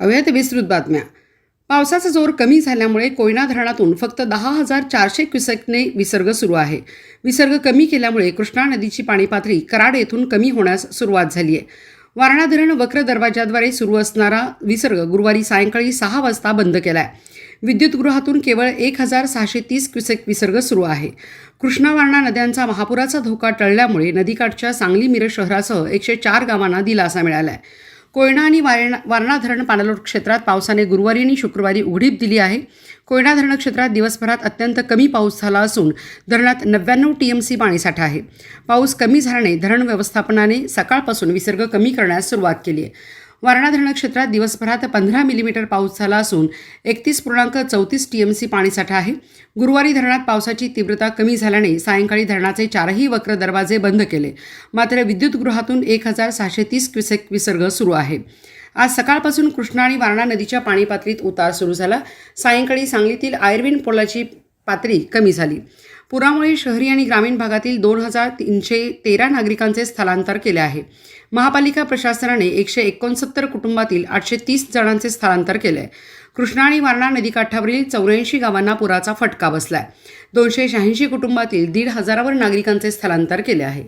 अवैध विस्तृत बातम्या. पावसाचा जोर कमी झाल्यामुळे कोयना धरणातून फक्त दहा हजार चारशे क्युसेकने विसर्ग सुरू आहे. विसर्ग कमी केल्यामुळे कृष्णा नदीची पाणी पातळी कराड येथून कमी होण्यास सुरुवात झाली आहे. वारणा धरण वक्र दरवाजाद्वारे सुरू असणारा विसर्ग गुरुवारी सायंकाळी सहा वाजता बंद केला आहे विद्युतगृहातून केवळ एक हजार सहाशे तीस क्युसेक विसर्ग सुरू आहे. कृष्णा वारणा नद्यांचा महापुराचा धोका टळल्यामुळे नदीकाठच्या सांगली मिरज शहरासह एकशे चार गावांना दिलासा मिळाला आहे कोयना आणि वारणा वारणा धरण पाणलोट क्षेत्रात पावसाने गुरुवारी आणि शुक्रवारी उघडीप दिली आहे. कोयना धरण क्षेत्रात दिवसभरात अत्यंत कमी पाऊस झाला असून धरणात नव्याण्णव टीएमसी पाणीसाठा आहे. पाऊस कमी झाल्याने धरण व्यवस्थापनाने सकाळपासून विसर्ग कमी करण्यास सुरुवात केली आहे. वारणा धरण क्षेत्रात दिवसभरात पंधरा मिलीमीटर पाऊस झाला असून एकतीस पूर्णांक चौतीस टीएमसी पाणीसाठा आहे. गुरुवारी धरणात पावसाची तीव्रता कमी झाल्याने सायंकाळी धरणाचे चारही वक्र दरवाजे बंद केले. मात्र विद्युतगृहातून एक हजार सहाशे तीस क्युसेक विसर्ग सुरू आहे. आज सकाळपासून कृष्णा आणि वारणा नदीच्या पाणीपातळीत उतार सुरू झाला. सायंकाळी सांगलीतील आयर्विन पोलाची पातळी कमी झाली. पुरामुळे शहरी आणि ग्रामीण भागातील दोन हजार तीनशे तेरा नागरिकांचे स्थलांतर केले आहे. महापालिका प्रशासनाने एकशे एकोणसत्तर कुटुंबातील आठशे तीस जणांचे स्थलांतर केले आहे कृष्णा आणि वारणा नदीकाठावरील चौऱ्याऐंशी गावांना पुराचा फटका बसलाय. दोनशे शहाऐंशी कुटुंबातील दीड हजारावर नागरिकांचे स्थलांतर केले आहे.